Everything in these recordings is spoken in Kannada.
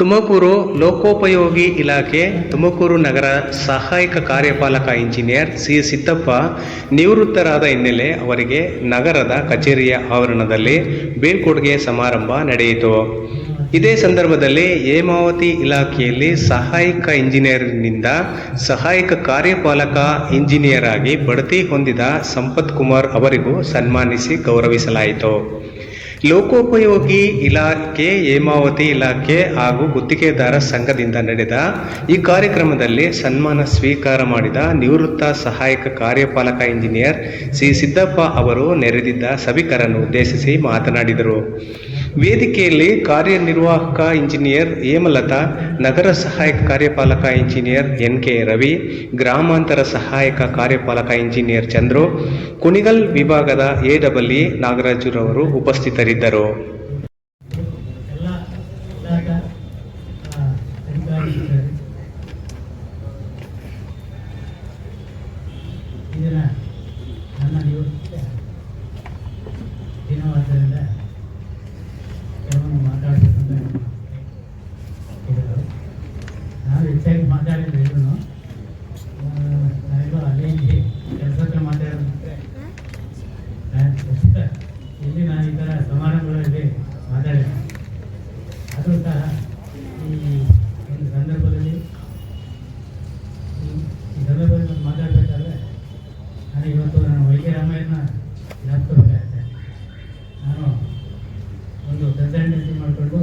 ತುಮಕೂರು ಲೋಕೋಪಯೋಗಿ ಇಲಾಖೆ, ತುಮಕೂರು ನಗರ ಸಹಾಯಕ ಕಾರ್ಯಪಾಲಕ ಇಂಜಿನಿಯರ್ ಸಿ. ಸಿದ್ದಪ್ಪ ನಿವೃತ್ತರಾದ ಹಿನ್ನೆಲೆ ಅವರಿಗೆ ನಗರದ ಕಚೇರಿಯ ಆವರಣದಲ್ಲಿ ಬೀಳ್ಕೊಡುಗೆ ಸಮಾರಂಭ ನಡೆಯಿತು. ಇದೇ ಸಂದರ್ಭದಲ್ಲಿ ಹೇಮಾವತಿ ಇಲಾಖೆಯಲ್ಲಿ ಸಹಾಯಕ ಇಂಜಿನಿಯರ್ನಿಂದ ಸಹಾಯಕ ಕಾರ್ಯಪಾಲಕ ಇಂಜಿನಿಯರ್ ಆಗಿ ಬಡ್ತಿ ಹೊಂದಿದ ಸಂಪತ್ ಕುಮಾರ್ ಅವರಿಗೂ ಸನ್ಮಾನಿಸಿ ಗೌರವಿಸಲಾಯಿತು. ಲೋಕೋಪಯೋಗಿ ಇಲಾಖೆ, ಹೇಮಾವತಿ ಇಲಾಖೆ ಹಾಗೂ ಗುತ್ತಿಗೆದಾರ ಸಂಘದಿಂದ ನಡೆದ ಈ ಕಾರ್ಯಕ್ರಮದಲ್ಲಿ ಸನ್ಮಾನ ಸ್ವೀಕಾರ ಮಾಡಿದ ನಿವೃತ್ತ ಸಹಾಯಕ ಕಾರ್ಯಪಾಲಕ ಇಂಜಿನಿಯರ್ ಸಿ. ಸಿದ್ದಪ್ಪ ಅವರು ನೆರೆದಿದ್ದ ಸಭಿಕರನ್ನು ಉದ್ದೇಶಿಸಿ ಮಾತನಾಡಿದರು. ವೇದಿಕೆಯಲ್ಲಿ ಕಾರ್ಯನಿರ್ವಾಹಕ ಇಂಜಿನಿಯರ್ ಹೇಮಲತಾ, ನಗರ ಸಹಾಯಕ ಕಾರ್ಯಪಾಲಕ ಇಂಜಿನಿಯರ್ ಎನ್ ಕೆ ರವಿ, ಗ್ರಾಮಾಂತರ ಸಹಾಯಕ ಕಾರ್ಯಪಾಲಕ ಇಂಜಿನಿಯರ್ ಚಂದ್ರು, ಕುಣಿಗಲ್ ವಿಭಾಗದ ಎ ಡಬಲ್ ಇ ನಾಗರಾಜುರವರು ಉಪಸ್ಥಿತರಿದ್ದರು ಎಲ್ಲ ಇಲಾಖಾ ಆ, ಅಧಿಕಾರಿಗಳಿದ್ದಾರೆ ಈ ದಿನ ನನ್ನ ನಿವೃತ್ತಿಗೆ ದಿನವಾದ್ದರಿಂದ ಕೆಲವೊಂದು ಮಾತಾಡಬೇಕು ಅಂತ ನಮ್ಮ ಹೇಳಿದರು ನಾನು ಹೆಚ್ಚಾಗಿ ಮಾತಾಡಿದ್ರೆ ಇದನ್ನು ನಾನೆಲ್ಲೋ ಅಲ್ಲಿ ಇಲ್ಲಿ ಕೆಲಸಕ್ಕೆ ಮಾತಾಡೋದಕ್ಕೆ ನಾನು ಇಲ್ಲಿ ನಾನು ಈ ಥರ ಸಮಾರಂಭಗಳಲ್ಲಿ ಮಾತಾಡಿದೆ ಆದರೂ ಸಹ ಈ ಒಂದು ಸಂದರ್ಭದಲ್ಲಿ ಈ- ಈ ಸಂದರ್ಭದಲ್ಲಿ ನಾನು ಮಾತಾಡಬೇಕಾದ್ರೆ ನಾನು ಇವತ್ತು ನಾನು ವೈದ್ಯ ರಾಮಯ್ಯನ ಜ್ಞಾಪಿಸಬೇಕಾಗುತ್ತೆ ನಾನು ಒಂದು ಕನ್ಸಲ್ಟೆನ್ಸಿ ಮಾಡಿಕೊಂಡು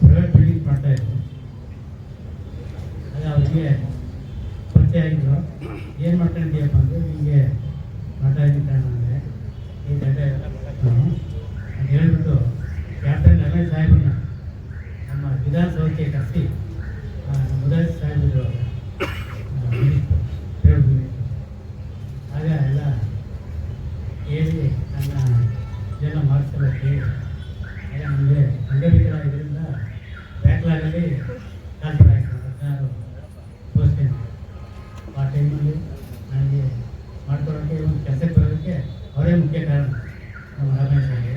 ಪ್ರೈವೇಟ್ ಬಿಲ್ಡಿಂಗ್ ಮಾಡ್ತಾ ಇದ್ದೆ ಅದು ಅವರಿಗೆ ಆಗಿದ್ರು ಏನು ಮಾಡ್ಕೊಂಡಿದ್ದೀಯಪ್ಪ ಅಂದರೆ ನಿಮಗೆ ಕಾರಣ ಅಂದರೆ ಈ ಅಂತ ಹೇಳ್ಬಿಟ್ಟು ಕ್ಯಾಪ್ಟನ್ ರಮೇಶ್ ಸಾಹೇಬ್ರನ್ನ ನಮ್ಮ ವಿಧಾನಸೌಧಕ್ಕೆ ಕರೆಸಿ ಮುದಾಯ ಸಾಹೇಬರು ಹೇಳ್ಬೋದು ಆಗ ಎಲ್ಲ ಹೇಳಿ ನನ್ನ ಇದೆಲ್ಲ ಮಾರ್ಕ್ಸೆಲ್ಲ ಕೇಳಿ ಆಗ ನಮಗೆ ಅಂಗವಿಕಲ ಇದರಿಂದ ಬ್ಯಾಕ್ಲಾಗಲ್ಲಿ ಟ್ರಾನ್ಸ್ಫರ್ ಆಯಿತು ಹದಿನಾರು ಪೋಸ್ಟ್ ಆ ಟೈಮಲ್ಲಿ ನನಗೆ ಮಾಡ್ಕೊಡೋಕ್ಕೆ ಒಂದು ಕೆಲಸಕ್ಕೆ ಬರೋದಕ್ಕೆ ಅವರೇ ಮುಖ್ಯ ಕಾರಣ ನಮ್ಮ ರಮೇಶ್ ಆಗಿ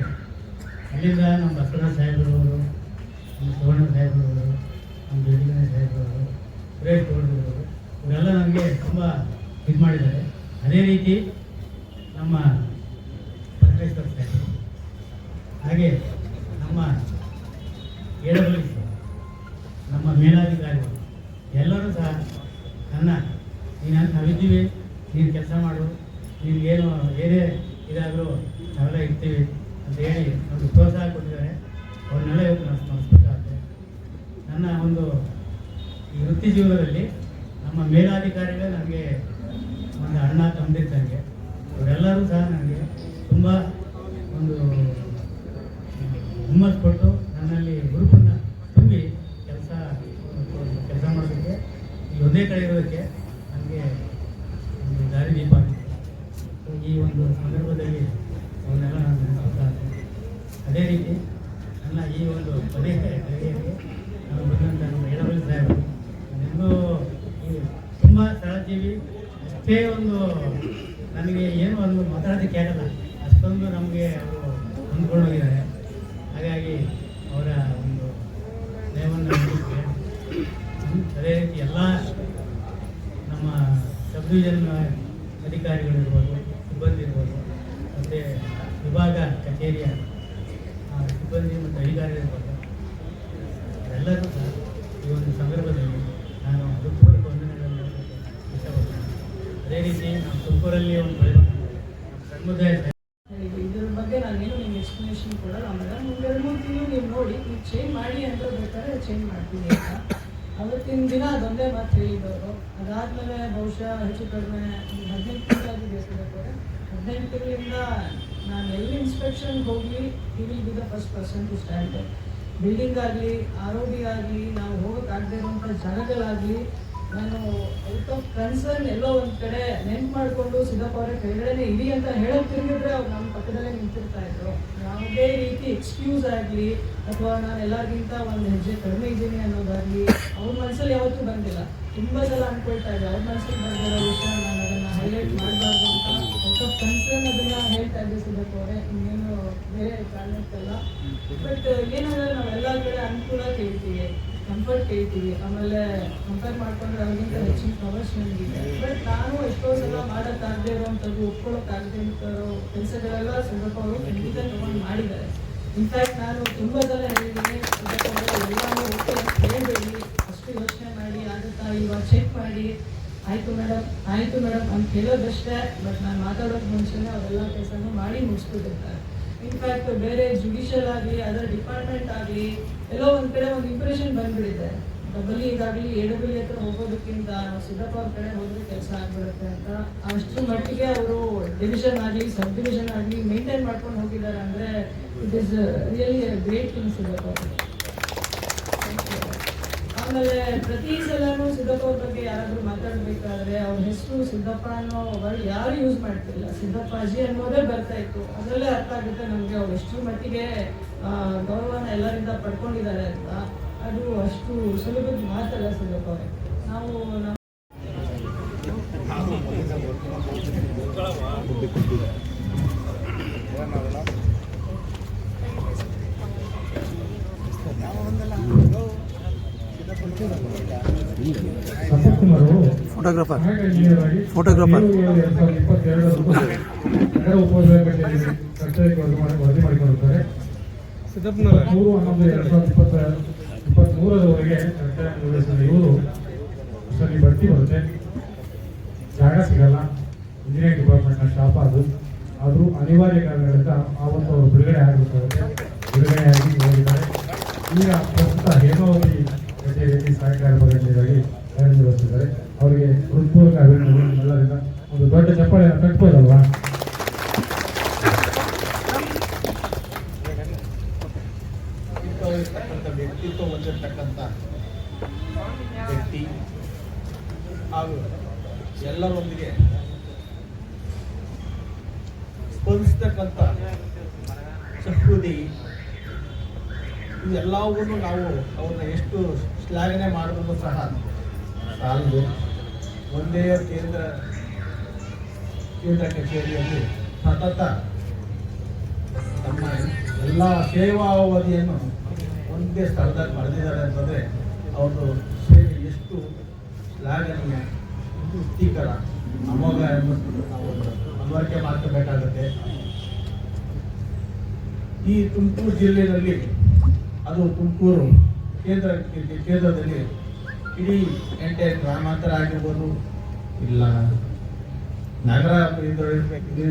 ಅಲ್ಲಿಂದ ನಮ್ಮ ಬಸವರಾಜ ಸಾಹೇಬ್ರವರು ನಮ್ಮ ಸುವರ್ಣ ಸಾಹೇಬ್ರವರು ನಮ್ಮ ಜೋಡಿಗಣ ಸಾಹೇಬ್ರವರು ಸುರೇಶ್ ಗೌಡ್ರವರು ಇವರೆಲ್ಲ ನನಗೆ ತುಂಬ ಇದು ಮಾಡಿದ್ದಾರೆ ಅದೇ ರೀತಿ ನಮ್ಮ ಪರಮೇಶ್ವರ್ ಹಾಗೆ ನಮ್ಮ ಏಳಬಳ್ಳಿ ನಮ್ಮ ಮೇಲಾಧಿಕಾರಿಗಳು ಎಲ್ಲರೂ ಸಹ ನನ್ನ, ನೀನು ನಾವಿದ್ದೀವಿ ನೀನು ಕೆಲಸ ಮಾಡು ಏನು ಏನೇ ಇದಾದರೂ ನಾವೆಲ್ಲ ಇರ್ತೀವಿ ಅಂತ ಹೇಳಿ ಒಂದು ಪ್ರೋತ್ಸಾಹ ಕೊಟ್ಟಿದ್ದಾರೆ. ಅವ್ರನ್ನೆಲ್ಲ ಇವತ್ತು ನಾನು ಸ್ಮರಿಸ್ಬೇಕಾಗುತ್ತೆ. ನನ್ನ ಒಂದು ಈ ವೃತ್ತಿ ಜೀವನದಲ್ಲಿ ನಮ್ಮ ಮೇಲಾಧಿಕಾರಿಗಳೇ ನನಗೆ ಒಂದು ಅಣ್ಣ ತಂದಿದ್ದಂಗೆ ಅವರೆಲ್ಲರೂ ಸಹ ನನಗೆ ತುಂಬ ಒಂದು, ಹುಮ್ಮಸ್ ಕೊಟ್ಟು ನನ್ನಲ್ಲಿ ಹುರುಪನ್ನು ತುಂಬಿ ಕೆಲಸ ಕೆಲಸ ಮಾಡೋದಕ್ಕೆ ಈ ಒಂದೇ ಕಡೆ ಇರೋದಕ್ಕೆ ನನಗೆ ಒಂದು ದಾರಿ ದೀಪ ಈ ಒಂದು ಸಂದರ್ಭದಲ್ಲಿ ಅವನ್ನೆಲ್ಲ ನಾನು ನೆನೆಸ್ಕೊಳ್ತಾನೆ ಅದೇ ರೀತಿ ನನ್ನ ಈ ಒಂದು ಪದೇ ಕಡೆಯಲ್ಲಿ ನಾನು ಬಂದಂಥ ನಮ್ಮ ಎಡಬಲ್ ಸಾಹೇಬರು ನನಗೂ ಈ ತುಂಬ ಸಹಜೀವಿ ಅಷ್ಟೇ ಒಂದು ನನಗೆ ಏನು ಅದು ಮಾತಾಡೋದಕ್ಕೆ ಆಗಲ್ಲ ಅಷ್ಟೊಂದು ನಮಗೆ ಅವರು ಹೊಂದ್ಕೊಂಡೋಗಿದ್ದಾರೆ ಹಾಗಾಗಿ ಅವರ ಒಂದು ದಯವನ್ನು ಅದೇ ರೀತಿ ಎಲ್ಲ ನಮ್ಮ ಸಬ್ ಡಿವಿಷನ್ ಅಧಿಕಾರಿಗಳಿರ್ಬೋದು, ಸಿಬ್ಬಂದಿ ಇರ್ಬೋದು, ಮತ್ತು ವಿಭಾಗ, ಕಚೇರಿಯ ಸಿಬ್ಬಂದಿ ಮತ್ತು ಅಧಿಕಾರಿಗಳಿರ್ಬೋದು ಎಲ್ಲರೂ ಈ ಒಂದು ಸಂದರ್ಭದಲ್ಲಿ ನಾನು ರೀತಿ ತುಮಕೂರಲ್ಲಿ ಒಂದು ಸಮುದಾಯ. ಇದ್ರ ಬಗ್ಗೆ ನಾನೇನು ನಿಮ್ಗೆ ಎಕ್ಸ್ಪ್ಲನೇಷನ್ ಕೊಡಲ್ಲ ಆಮೇಲೆ ಒಂದು ಎರಡು ಮೂರು ತಿಂಗಳು ನೀವು ನೋಡಿ, ನೀವು ಚೇಂಜ್ ಮಾಡಿ ಅಂತ ಬೇಕಾದ್ರೆ ಚೇಂಜ್ ಮಾಡ್ತೀನಿ ಅಂತ. ಅವತ್ತಿನ ದಿನ ಅದೊಂದೇ ಮಾತು ಹೇಳಿದವರು ಅದಾದಮೇಲೆ ಬಹುಶಃ ಹೆಚ್ಚು ಕಡಿಮೆ ಹದಿನೆಂಟು ತಿಂಗಳಾಗಿದೆ ಬೇಕಾದ್ರೆ ಹದಿನೆಂಟು ತಿಂಗಳಿಂದ ನಾನು ಎಲ್ಲಿ ಇನ್ಸ್ಪೆಕ್ಷನ್ಗೆ ಹೋಗಲಿ we be the first person to stand building ಆಗಲಿ ಆರೋಗ್ಯ ಆಗಲಿ, ನಾವು ಹೋಗೋಕ್ಕಾಗದೇ ಇರುವಂಥ ಜಾಗಗಳಾಗಲಿ ನಾನು ಔಟ್ ಆಫ್ ಕನ್ಸರ್ನ್ ಎಲ್ಲೋ ಒಂದು ಕಡೆ ನೆನ್ಪು ಮಾಡಿಕೊಂಡು ಸಿದ್ದಪ್ಪ ಅವರ ಕೆಳಗಡೆನೆ ಅಂತ ಹೇಳೋಕೆ ತಿರುಗಿದ್ರೆ ಅವ್ರು ನಮ್ಮ ಪಕ್ಕದಲ್ಲೇ ನಿಂತಿರ್ತಾ ಇದ್ರು. ಯಾವುದೇ ರೀತಿ ಎಕ್ಸ್ಕ್ಯೂಸ್ ಆಗಲಿ ಅಥವಾ ನಾನು ಎಲ್ಲರಿಗಿಂತ ಒಂದು ಹೆಜ್ಜೆ ಕಡಿಮೆ ಇದ್ದೀನಿ ಅನ್ನೋದಾಗಲಿ ಅವ್ರ ಮನಸ್ಸಲ್ಲಿ ಯಾವತ್ತೂ ಬಂದಿಲ್ಲ. ತುಂಬ ಸಲ ಅನ್ಕೊಳ್ತಾ ಇದ್ದೆ. ಅವ್ರ ಮನಸ್ಸಲ್ಲಿ ಬಂದಿರೋ ವಿಷಯ ನಾನು ಅದನ್ನು ಹೈಲೈಟ್ ಮಾಡಬಾರ್ದು ಅಂತ ಆಫ್ ಕನ್ಸರ್ನ್ ಅದನ್ನು ಹೇಳ್ತಾ ಇದ್ದೆ ಸಿದ್ದಪ್ಪ ಅವರೇ, ಇನ್ನೇನು ಬೇರೆ ಕಾರಣಕ್ಕಲ್ಲ ಬಟ್ ಏನಂದ್ರೆ ನಾವೆಲ್ಲ ಕಡೆ ಅನುಕೂಲ ಕೇಳ್ತೀವಿ ಕಂಫರ್ಟ್ ಕೇಳ್ತೀವಿ. ಆಮೇಲೆ ಕಂಪೇರ್ ಮಾಡ್ಕೊಂಡ್ರೆ ಅವ್ರಿಗಿಂತ ಹೆಚ್ಚಿನ ಪವರ್ಸ್ ನನಗಿದೆ ಬಟ್ ನಾನು ಎಷ್ಟೋ ಸಲ ಮಾಡೋಕ್ಕಾಗದೇ ಇರೋವಂಥದ್ದು, ಒಪ್ಕೊಳ್ಳೋಕ್ಕಾಗದೇ ಇರೋ ಕೆಲಸಗಳೆಲ್ಲ ಸ್ವಲ್ಪ ಅವರು ಖಂಡಿತ ತಗೊಂಡು ಮಾಡಿದ್ದಾರೆ. ಇನ್ಫ್ಯಾಕ್ಟ್ ನಾನು ತುಂಬ ಸಲ ಹೇಳಿದ್ದೀನಿ ಸಿದ್ದಪ್ಪ ಅವರು ಓಕೆ ಹೇಳಬೇಡಿ. ಅಷ್ಟು ಯೋಚನೆ ಮಾಡಿ ಆಗುತ್ತಾ ಇವಾಗ ಚೆಕ್ ಮಾಡಿ. ಆಯಿತು ಮೇಡಮ್ ಆಯಿತು ಮೇಡಮ್ ಅಂತ ಹೇಳೋದಷ್ಟೇ, ಬಟ್ ನಾನು ಮಾತಾಡೋಕೆ ಮುಂಚೆನೇ ಅವರೆಲ್ಲ ಕೆಲಸನೂ ಮಾಡಿ ಮುಗಿಸ್ಬಿಟ್ಟಿರ್ತಾರೆ. ಇನ್ಫ್ಯಾಕ್ಟ್ ಬೇರೆ ಜುಡಿಷಿಯಲ್ ಆಗಲಿ ಅದರ ಡಿಪಾರ್ಟ್ಮೆಂಟ್ ಆಗಲಿ ಎಲ್ಲೋ ಒಂದು ಕಡೆ ಒಂದು ಇಂಪ್ರೆಷನ್ ಬಂದ್ಬಿಟ್ಟಿದೆ ಡಬಲ್ ಇದಾಗಲಿ ಎ ಹತ್ರ ಹೋಗೋದಕ್ಕಿಂತ ನಾವು ಸಿದ್ದಪ್ಪ ಅವ್ರ ಕಡೆ ಹೋದ್ರೆ ಕೆಲಸ ಆಗ್ಬಿಡುತ್ತೆ ಅಂತ ಅಷ್ಟು ಮಟ್ಟಿಗೆ ಅವರು ಡಿವಿಷನ್ ಆಗಲಿ ಸಬ್ ಡಿವಿಷನ್ ಆಗಲಿ ಮೇಂಟೈನ್ ಮಾಡ್ಕೊಂಡು ಹೋಗಿದ್ದಾರೆ ಅಂದರೆ it is really great thing Siddappa ಅವರು ಆಮೇಲೆ ಪ್ರತಿ ಸಲನೂ ಸಿದ್ದಪ್ಪ ಬಗ್ಗೆ ಯಾರಾದರೂ ಮಾತಾಡಬೇಕಾದ್ರೆ ಅವ್ರ ಹೆಸರು ಸಿದ್ದಪ್ಪ ಅನ್ನೋ ವರ್ಡ್ ಯಾರು ಯೂಸ್ ಮಾಡ್ತಿಲ್ಲ. ಸಿದ್ದಪ್ಪಾಜಿ ಅನ್ನೋದೇ ಬರ್ತಾ ಇತ್ತು. ಅದರಲ್ಲೇ ಅರ್ಥ ಆಗುತ್ತೆ ನಮಗೆ. ಅವ್ರು ಎಷ್ಟು ಮಟ್ಟಿಗೆ ಗೌರವನ ಎಲ್ಲರಿಂದ ಪಡ್ಕೊಂಡಿದ್ದಾರೆ ಅಂತ. ಅದು ಅಷ್ಟು ಸುಲಭದ ಮಾತಲ್ಲ ಸಿದ್ದಪ್ಪ ಅವರೇ. ನಾವು ನಮ್ಮ ಅವರು ಫೋಟೋಗ್ರಾಫರ್ ಫೋಟೋಗ್ರಾಫರ್. ಮೂರು ಹನ್ನೊಂದು ಎರಡು ಸಾವಿರದ ಇವರು ಬರುತ್ತೆ ಜಾಗ ಸಿಗಲ್ಲ ಇಂಜಿನಿಯರಿಂಗ್ ಡಿಪಾರ್ಟ್ಮೆಂಟ್ನ ಸ್ಟಾಫ್ ಅದು ಆದರೂ ಅನಿವಾರ್ಯ ಕಾರಣಗಳಿಂದ ಆವತ್ತು ಅವರು ಬಿಡುಗಡೆ ಆಗಿರುತ್ತೆ ಬಿಡುಗಡೆಯಾಗಿ ಹೋಗಿದ್ದಾರೆ ಈಗ ಪ್ರಸ್ತುತ ಕಚೇರಿಯಲ್ಲಿ ಸಹಕಾರ ಇಂಜಿನಿಯರಾಗಿ ಕಾರ್ಯನಿರ್ವಹಿಸಿದ್ದಾರೆ ಅವರಿಗೆ ಹೃತ್ಪೂರ್ವಕ ಅಭಿನಂದನೆ ಎಲ್ಲರಿಂದ ಒಂದು ದೊಡ್ಡ ಚಪ್ಪಾಳೆಯನ್ನು ಕಟ್ಬೋದಲ್ವಾ ವ್ಯಕ್ತಿ ಹಾಗೂ ಎಲ್ಲರೊಂದಿಗೆ ಸ್ಪಂದಿಸ್ತಕ್ಕಂಥ ಸಹೃದಿ ಇವೆಲ್ಲವನ್ನೂ ನಾವು ಅವ್ರನ್ನ ಎಷ್ಟು ಶ್ಲಾಘನೆ ಮಾಡಿದ್ರು ಸಹ ಸಾಲದು. ಒಂದೇ ಕೇಂದ್ರ ಕೇಂದ್ರ ಕಚೇರಿಯಲ್ಲಿ ಸತತ ತಮ್ಮ ಎಲ್ಲ ಸೇವಾವಧಿಯನ್ನು ಒಂದೇ ಸ್ಥಳದಲ್ಲಿ ಪಡೆದಿದ್ದಾರೆ ಅಂತಂದರೆ ಅವರು ಸೇವೆ ಎಷ್ಟು ಶ್ಲಾಘನೀಯ ತೃಪ್ತಿಕರ ಅಮೋಘ ಎಂಬುದು ನಾವು ಮನವರಿಕೆ ಮಾಡ್ಕೋಬೇಕಾಗುತ್ತೆ. ಈ ತುಮಕೂರು ಜಿಲ್ಲೆಯಲ್ಲಿ ಅದು ತುಮಕೂರು ಕೇಂದ್ರ ಕೇಂದ್ರದಲ್ಲಿ ಇಡೀ ಎಂಟೆ ಗ್ರಾಮಾಂತರ ಆಗಿರ್ಬೋದು ಇಲ್ಲ. ನಗರ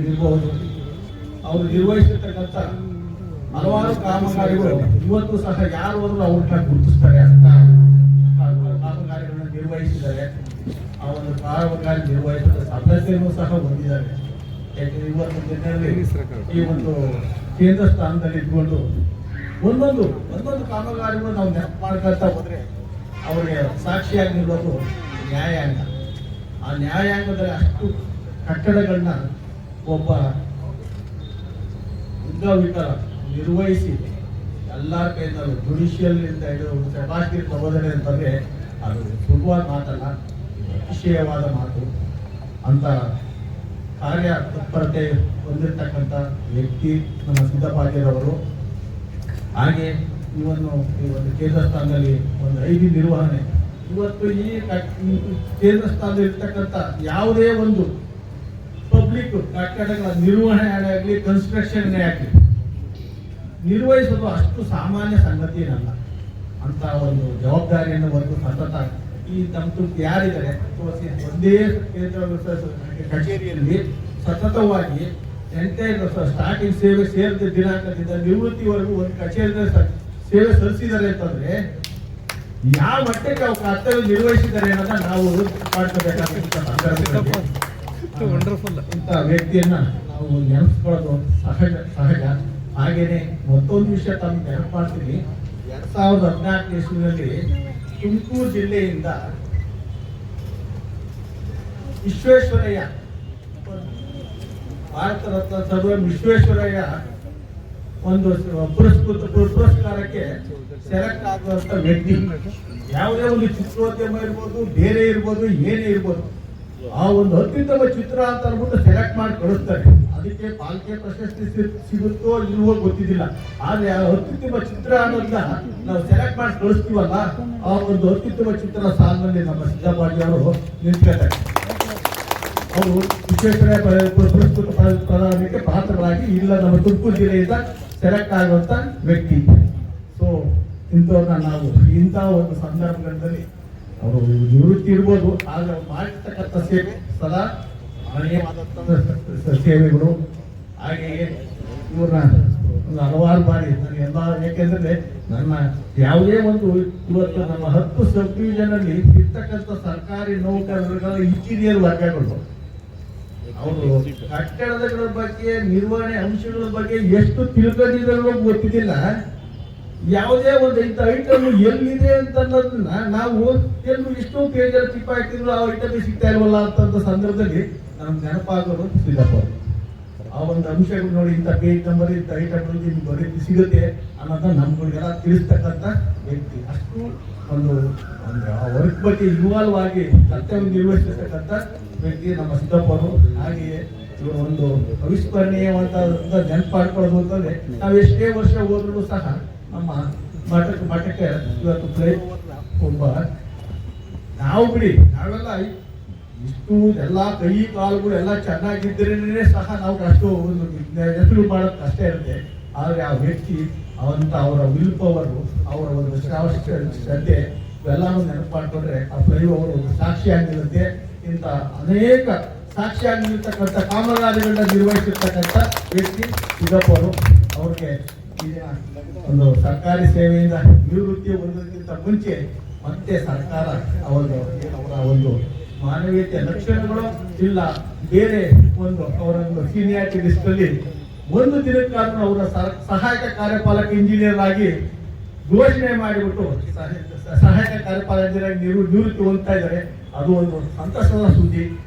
ಇರ್ಬೋದು. ಅವರು ನಿರ್ವಹಿಸಿರ್ತಕ್ಕಂಥ ಹಲವಾರು ಕಾಮಗಾರಿಗಳು ಇವತ್ತು ಸಹ ಯಾರು ಅವರು ಅವ್ರನ್ನ ಗುರುತಿಸ್ತಾರೆ ಅಂತ ಕಾಮಗಾರಿಗಳನ್ನ ನಿರ್ವಹಿಸಿದ್ದಾರೆ. ಆ ಒಂದು ಕಾಮಗಾರಿ ನಿರ್ವಹಿಸಿದ ಸದಸ್ಯರು ಸಹ ಹೊಂದಿದ್ದಾರೆ. ಯಾಕೆಂದ್ರೆ ಇವತ್ತು ಜನರಲ್ಲಿ ಈ ಒಂದು ಕೇಂದ್ರ ಸ್ಥಾನದಲ್ಲಿ ಇದ್ಕೊಂಡು ಒಂದೊಂದು ಒಂದೊಂದು ಕಾಮಗಾರಿಗಳು ನಾವು ನೆನಪು ಮಾಡ್ಕೊಳ್ತಾ ಹೋದ್ರೆ ಅವರಿಗೆ ಸಾಕ್ಷಿಯಾಗಿ ನಿಲ್ಲೋದು ನ್ಯಾಯಾಂಗ. ಆ ನ್ಯಾಯಾಂಗದ ಅಷ್ಟು ಕಟ್ಟಡಗಳನ್ನ ಒಬ್ಬ ಉದ್ಯೋಗಿಕರ ನಿರ್ವಹಿಸಿ ಎಲ್ಲ ಕೈಯಿಂದಲೂ ಜುಡಿಷಿಯಲ್ ಇಂದ ಹಿಡಿದು ಶಬಾಷ್ಗಿರಿ ಅಂತ ಅಂತಂದ್ರೆ ಅದು ಸುಲಭವಾದ ಮಾತಲ್ಲ ವಿಷಯವಾದ ಮಾತು ಅಂತ ಕಾರ್ಯ ತತ್ಪರತೆ ಹೊಂದಿರತಕ್ಕಂಥ ವ್ಯಕ್ತಿ ನಮ್ಮ ಸಿದ್ದಪ್ಪಾಜಿರವರು ಹಾಗೆ ಇವನ್ನು ಈ ಒಂದು ಕೇಂದ್ರ ಸ್ಥಾನದಲ್ಲಿ ಒಂದು ಐದು ನಿರ್ವಹಣೆ. ಇವತ್ತು ಈ ಕೇಂದ್ರ ಸ್ಥಾನದಲ್ಲಿ ಇರ್ತಕ್ಕಂಥ ಯಾವುದೇ ಒಂದು ಪಬ್ಲಿಕ್ ಕಟ್ಟಡಗಳ ನಿರ್ವಹಣೆ ಆಗಲಿ ಕನ್ಸ್ಟ್ರಕ್ಷನ್ ಆಗಲಿ ನಿರ್ವಹಿಸೋದು ಅಷ್ಟು ಸಾಮಾನ್ಯ ಸಂಗತಿ ಏನಲ್ಲ ಅಂತ ಒಂದು ಜವಾಬ್ದಾರಿಯನ್ನು ಒಂದು ಸತತ ಈ ನಮ್ಮ ಯಾರಿದ್ದಾರೆ? ಒಂದೇ ಕೇಂದ್ರ ಕಚೇರಿಯಲ್ಲಿ ಸತತವಾಗಿ ಎಂಟೈರ್ ಸ್ಟಾರ್ಟಿಂಗ್ ಸೇವೆ ಸೇರಿದ ದಿನಾಂಕದಿಂದ ನಿವೃತ್ತಿವರೆಗೂ ಒಂದು ಸ- ಸೇವೆ ಸಲ್ಲಿಸಿದ್ದಾರೆ ಅಂತಂದ್ರೆ ಯಾವ ಮಟ್ಟಕ್ಕೆ ಅವ್ರು ಕರ್ತವ್ಯ ನಿರ್ವಹಿಸಿದ್ದಾರೆ ಅನ್ನೋದನ್ನ ನಾವು ವಂಡರ್ಫುಲ್ ಇಂಥ ವ್ಯಕ್ತಿಯನ್ನ ನಾವು ನೆನೆಸ್ಕೊಳ್ಳೋದು ಸಹಜ ಸಹಜ. ಹಾಗೇನೆ ಮತ್ತೊಂದು ವಿಷಯ ತಮ್ಗೆ ನೆನಪು ಮಾಡ್ತೀನಿ ಎರಡ್ ಸಾವಿರದ ಹದಿನಾಲ್ಕು ಇಸ್ವಿನಲ್ಲಿ ತುಮಕೂರು ಜಿಲ್ಲೆಯಿಂದ ವಿಶ್ವೇಶ್ವರಯ್ಯ ಭಾರತ ರತ್ನ ಸರ್ವ ವಿಶ್ವೇಶ್ವರಯ್ಯ ಒಂದು ಪುರಸ್ಕೃತ ಪುರಸ್ಕಾರಕ್ಕೆ ಸೆಲೆಕ್ಟ್ ಆಗುವಂತ ವ್ಯಕ್ತಿ. ಯಾವುದೇ ಒಂದು ಚಿತ್ರೋದ್ಯಮ ಇರ್ಬೋದು, ಬೇರೆ ಇರ್ಬೋದು, ಏನೇ ಇರ್ಬೋದು, ಆ ಒಂದು ಅತ್ಯುತ್ತಮ ಚಿತ್ರ ಅಂತ ಅನ್ಬಿಟ್ಟು ಸೆಲೆಕ್ಟ್ ಮಾಡಿ ಕಳಿಸ್ತಾರೆ. ಅದಕ್ಕೆ ಪಾಲಿಕೆ ಪ್ರಶಸ್ತಿ ಸಿಗುತ್ತೋ ಇಲ್ವೋ ಗೊತ್ತಿದ್ದಿಲ್ಲ. ಆದ್ರೆ ಆ ಅತ್ಯುತ್ತಮ ಚಿತ್ರ ಅನ್ನೋದನ್ನ ನಾವು ಸೆಲೆಕ್ಟ್ ಮಾಡಿ ಕಳಿಸ್ತೀವಲ್ಲ, ಆ ಒಂದು ಅತ್ಯುತ್ತಮ ಚಿತ್ರ ಸಾಲಿನಲ್ಲಿ ನಮ್ಮ ಸಿದ್ದಪ್ಪಾಜಿ ಅವರು ಅವರು ವಿಶ್ವೇಶ್ವರಯ್ಯ ಪುರಸ್ಕೃತ ಪ್ರ- ಪ್ರದಾನಕ್ಕೆ ಪಾತ್ರರಾಗಿ ಇಲ್ಲ ನಮ್ಮ ತುಮಕೂರು ಜಿಲ್ಲೆಯಿಂದ ಸೆಲೆಕ್ಟ್ ಆಗುವಂಥ ವ್ಯಕ್ತಿ. ಸೊ ಇಂಥವ್ರನ್ನ ನಾವು, ಇಂಥ ಒಂದು ಸಂದರ್ಭಗಳಲ್ಲಿ ಅವರು ನಿವೃತ್ತಿ ಇರ್ಬೋದು ಆದರೆ ಮಾಡಿರ್ತಕ್ಕಂಥ ಸೇವೆ ಸದಾ ಸೇವೆಗಳು. ಹಾಗೆಯೇ ಇವ್ರನ್ನ ಒಂದು ಹಲವಾರು ಬಾರಿ ನಾನು ಎಲ್ಲ, ಏಕೆಂದರೆ ನನ್ನ ಯಾವುದೇ ಒಂದು ಇವತ್ತು ನಮ್ಮ ಹತ್ತು ಸಬ್ ಡಿವಿಷನ್ ಅಲ್ಲಿ ಇರ್ತಕ್ಕಂಥ ಸರ್ಕಾರಿ ನೌಕರರುಗಳ ಇಂಜಿನಿಯರ್ ವರ್ಗಗಳು. ಅವರು ಕಟ್ಟಡಗಳ ಬಗ್ಗೆ, ನಿರ್ವಹಣೆ ಅಂಶಗಳ ಬಗ್ಗೆ ಎಷ್ಟು ತಿಳ್ಕೊಂಡಿದ್ರು ಗೊತ್ತಿದ್ದಿಲ್ಲ ಯಾವುದೇ ಒಂದು ಇಂಥ ಐಟಮ್ ಎಲ್ಲಿದೆ ಅಂತ ನಾವು ಎಲ್ಲೂ ಎಷ್ಟೋ ಪೇಜಲ್ಲಿ ಟಿಪ್ ಹಾಕಿದ್ರು ಆ ಐಟಮ್ ಸಿಗ್ತಾ ಇಲ್ವಲ್ಲ ಅಂತ ಸಂದರ್ಭದಲ್ಲಿ ನಮ್ಗೆ ನೆನಪಾಗೋದು ಸಿದ್ದಪ್ಪ. ಆ ಒಂದು ಅಂಶಗಳು ನೋಡಿ, ಇಂಥ ಪೇಜ್ ನಂಬರ್ ಇಂಥ ಐಟಮ್ ನಿಮ್ಗೆ ಬರೀತಿ ಸಿಗುತ್ತೆ ಅನ್ನೋದನ್ನ ನಮ್ಗಳಿಗೆಲ್ಲ ತಿಳಿಸ್ತಕ್ಕಂಥ ವ್ಯಕ್ತಿ. ಅಷ್ಟು ಒಂದು, ಅಂದ್ರೆ ಆ ವರ್ಕ್ ಬಗ್ಗೆ ಇನ್ವಾಲ್ವ್ ಆಗಿ ಕರ್ತವ್ಯ ನಿರ್ವಹಿಸಿರ್ತಕ್ಕಂಥ ವ್ಯಕ್ತಿ ನಮ್ಮ ಸಿದ್ದಪ್ಪರು. ಹಾಗೆಯೇ ಒಂದು ಅವಿಸ್ಮರಣೀಯವಂತ ನೆನಪಾಡ್ಕೊಳ್ಳೋದು ಅಂತಂದ್ರೆ, ನಾವು ಎಷ್ಟೇ ವರ್ಷ ಹೋದ್ರು ಸಹ ನಮ್ಮ ಮಠಕ್ಕೆ ಮಠಕ್ಕೆ ಇವತ್ತು ಪ್ರಯತ್ನ ಒಬ್ಬ ನಾವು ಬಿಡಿ, ನಾವೆಲ್ಲ ಇಷ್ಟು ಎಲ್ಲ ಕೈ ಕಾಲುಗಳು ಎಲ್ಲ ಚೆನ್ನಾಗಿದ್ದರೇನೆ ಸಹ ನಾವು ಅಷ್ಟು ಹೆಸರು ಮಾಡೋದು ಕಷ್ಟ ಇರುತ್ತೆ. ಆದರೆ ಆ ವ್ಯಕ್ತಿ ಅವಂತ ಅವರ ವಿಲ್ ಪವರು ಅವರ ಒಂದು ಶ್ರದ್ಧೆ ಇವೆಲ್ಲನೂ ನೆನಪು ಮಾಡಿಕೊಂಡ್ರೆ ಆ ಅವರು ಒಂದು ಸಾಕ್ಷಿಯಾಗಿರುತ್ತೆ ಇಂಥ ಅನೇಕ ಸಾಕ್ಷಿಯಾಗಿರ್ತಕ್ಕಂಥ ಕಾಮಗಾರಿಗಳನ್ನ ನಿರ್ವಹಿಸಿರ್ತಕ್ಕಂಥ ವ್ಯಕ್ತಿ ಸಿದ್ದಪ್ಪರು. ಅವರು ಅವ್ರಿಗೆ ಒಂದು ಸರ್ಕಾರಿ ಸೇವೆಯಿಂದ ನಿವೃತ್ತಿ ಹೊಂದೋದಕ್ಕಿಂತ ಮುಂಚೆ ಮತ್ತೆ ಸರ್ಕಾರ ಅವರ ಅವರ ಒಂದು ಮಾನವೀಯತೆ ಲಕ್ಷಣಗಳು ಇಲ್ಲ. ಬೇರೆ ಒಂದು ಅವರನ್ನು ಸೀನಿಯಾರಿಟಿ ಲಿಸ್ಟ್ ಅಲ್ಲಿ ಒಂದು ದಿನಕ್ಕಾದ್ರೂ ಅವರ ಸಹ- ಸಹಾಯಕ ಕಾರ್ಯಪಾಲಕ ಇಂಜಿನಿಯರ್ ಆಗಿ ಘೋಷಣೆ ಮಾಡಿಬಿಟ್ಟು ಸಹಾಯ- ಸಹಾಯಕ ಕಾರ್ಯಪಾಲಕ ಇಂಜಿನಿಯರ್ ನಿವೃತ್ತಿ ಹೊಂದ್ತಾ ಇದ್ದಾರೆ. ಅದು ಒಂದು ಸಂತಸದ ಸುದ್ದಿ.